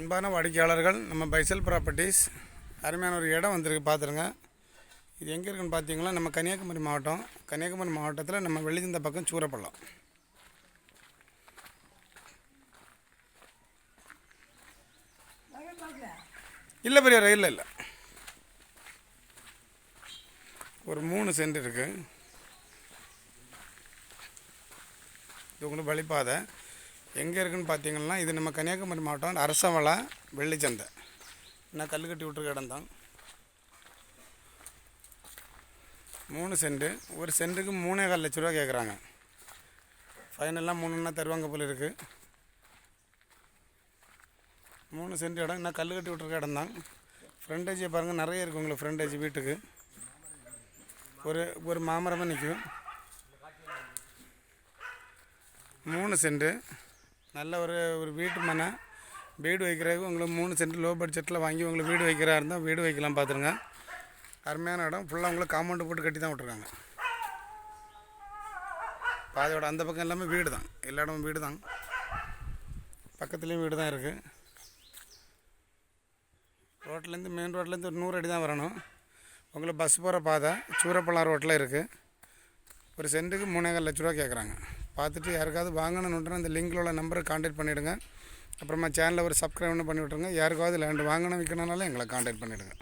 அன்பான வாடிக்கையாளர்கள் நம்ம பைசல் ப்ராப்பர்ட்டிஸ் அருமையான ஒரு இடம் வந்திருக்கு பார்த்துருங்க. இது எங்கே இருக்குன்னு பார்த்தீங்கன்னா நம்ம கன்னியாகுமரி மாவட்டம். கன்னியாகுமரி மாவட்டத்தில் நம்ம வெளிச்சந்த பக்கம் சூரப்பள்ளம். இல்லை பெரிய ரயில் இல்லை. ஒரு மூணு சென்ட் இருக்குது இது உங்களுக்கு வழிப்பாதை எங்கே இருக்குன்னு பார்த்தீங்கன்னா இது நம்ம கன்னியாகுமரி மாவட்டம் அரசவளா வெள்ளிச்சந்தை. நான் கல் கட்டி விட்டுருக்க இடம் தான். மூணு சென்ட் ஒரு சென்ட்டுக்கு மூணே கால் லட்ச ரூபா கேட்குறாங்க ஃபைனலாக மூணுன்னா தருவாங்க போல இருக்குது மூணு சென்ட் இடம் நான் கல் கட்டி விட்டுருக்க இடம் தான். ஃப்ரண்டேஜை பாருங்கள் நிறைய இருக்குது உங்களுக்கு ஃப்ரண்டேஜ் வீட்டுக்கு. ஒரு ஒரு மாமரமாக நிற்கும் மூணு சென்ட்டு நல்ல ஒரு ஒரு வீட்டு மனை. வீடு வைக்கிறதுக்கு உங்களுக்கு மூணு சென்ட் லோ பட்ஜெட்டில் வாங்கி உங்களுக்கு வீடு வைக்கிறா இருந்தால் வீடு வைக்கலாம் பார்த்துருங்க அருமையான இடம். ஃபுல்லாக உங்களுக்கு காம்பவுண்டு போட்டு கட்டி தான் விட்ருக்காங்க பாதையோட அந்த பக்கம் எல்லாமே வீடு தான். எல்லா இடமும் வீடு தான். பக்கத்துலேயும் வீடு தான் இருக்குது ரோட்லேருந்து மெயின் ரோட்லேருந்து ஒரு நூறு அடி தான் வரணும். உங்களுக்கு பஸ் போகிற பாதை சூரப்பள்ளம் ரோட்டில் இருக்குது ஒரு சென்ட்டுக்கு மூணேகால் லட்ச ரூபா கேட்குறாங்க பார்த்துட்டு யாருக்காவது வாங்கணுன்னு அந்த லிங்கில் உள்ள நம்பரை காண்டாக்ட் பண்ணிவிடுங்க அப்புறமா சேனலில் ஒரு சப்ஸ்கிரைப் பண்ணி விட்ருங்க யாருக்காவது லேண்டு வாங்கணும் விற்கணுன்னாலும் எங்களை காண்டாக்ட் பண்ணிவிடுங்க